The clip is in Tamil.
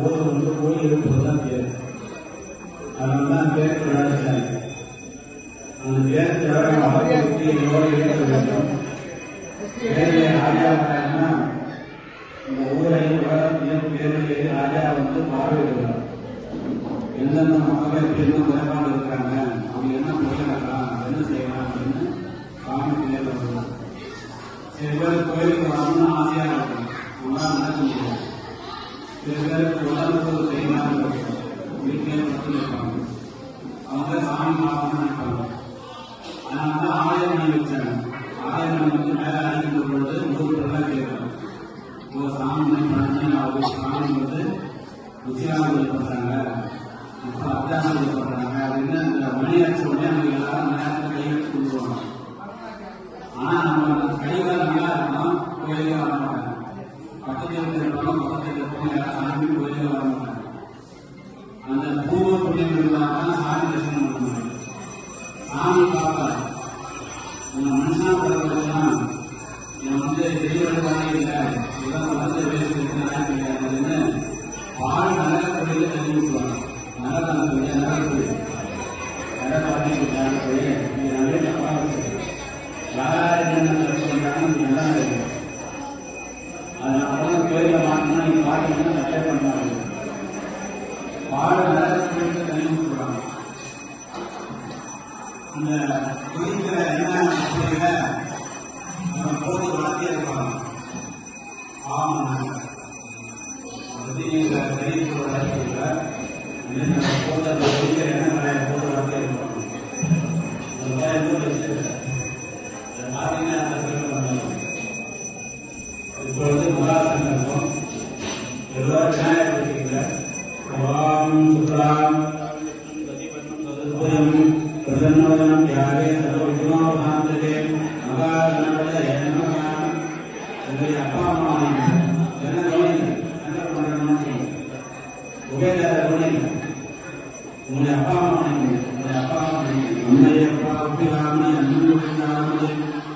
ஊர் வந்து கோயில் இருப்பது தான் பேர் அதனால தான் பேர் விளையாடுச்சாங்க அந்த பேர் தவிர அவர்களுக்கு இருக்க வேண்டும் பேரை ராஜா இந்த ஊரையும் உலகத்தையும் பேரில் ராஜா வந்து பார்வையிடுவார் எந்தெந்த மக்களுக்கு என்ன குறைபாடு இருக்கிறாங்க அவங்க என்ன புரியலாம் என்ன செய்யலாம் அப்படின்னு சாமி பிள்ளை வருவாங்க சில பேர் கோயிலுக்கு வரணும்னு ஆசையாக இருக்கும் உங்களால் நடக்க முடியாது சில பேருக்கு உடம்புக்கு செய்யலாம் வீட்டிலே பத்து இருப்பாங்க அவங்க சாமி பார்க்கணும்னு நினைப்பாங்க அதனால தான் ஆலயம் பண்ணி வச்சாங்க ஆலயம் பண்ணி வந்து மேலே அடிக்கின்ற பொழுது ஊருக்கெல்லாம் சாமி பண்ணி அவங்க சாமி வந்து உச்சியானங்கள் பண்ணுறாங்க அப்புறம் அத்தியாசங்கள் பண்றாங்க அப்படின்னு அந்த மணி அடிச்ச உடனே அவங்க எல்லாரும் நேரத்தில் கையெழுத்து கொடுத்துருவாங்க ஆனால் நம்ம கைகால் நல்லா இருக்கணும் கோயிலே வரமாட்டாங்க பக்கத்தில் இருக்கிற அந்த பூர்வ புண்ணியம் தான் சாமி தரிசனம் பண்ண முடியும் சாமி பார்ப்பாரு. உங்க மனுஷனா பிறகுனா இவன் வந்து தெய்வ வழிபாடே இல்லை இவன் வந்து வேஸ்ட் கிடையாதுன்னு பால் நகர கோயில நகர கோயில் நகர கோயில் நகர பாட்டி நிறைய தப்பா வச்சிருக்கீங்க யார் அந்த குறிக்கிற என்ன அப்படிங்கிற நம்ம போட்டு வளர்த்தே இருப்பாங்க ஆமாம் பத்தி நீங்க தெரிவிக்க வளர்க்கல இந்த போதை குறிக்கிற என்ன நிறைய போட்டு வளர்த்தே இருப்பாங்க அந்த மாதிரி எதுவும் வச்சிருக்கல அதை பார்த்தீங்கன்னா அந்த பேர் வந்து இப்பொழுது இருக்கும். எல்லாரும் விநாயகர் இருக்கீங்க ஓம் சுக்லாம். சதுர்புஜம் प्रसन्नवदनं ध्याये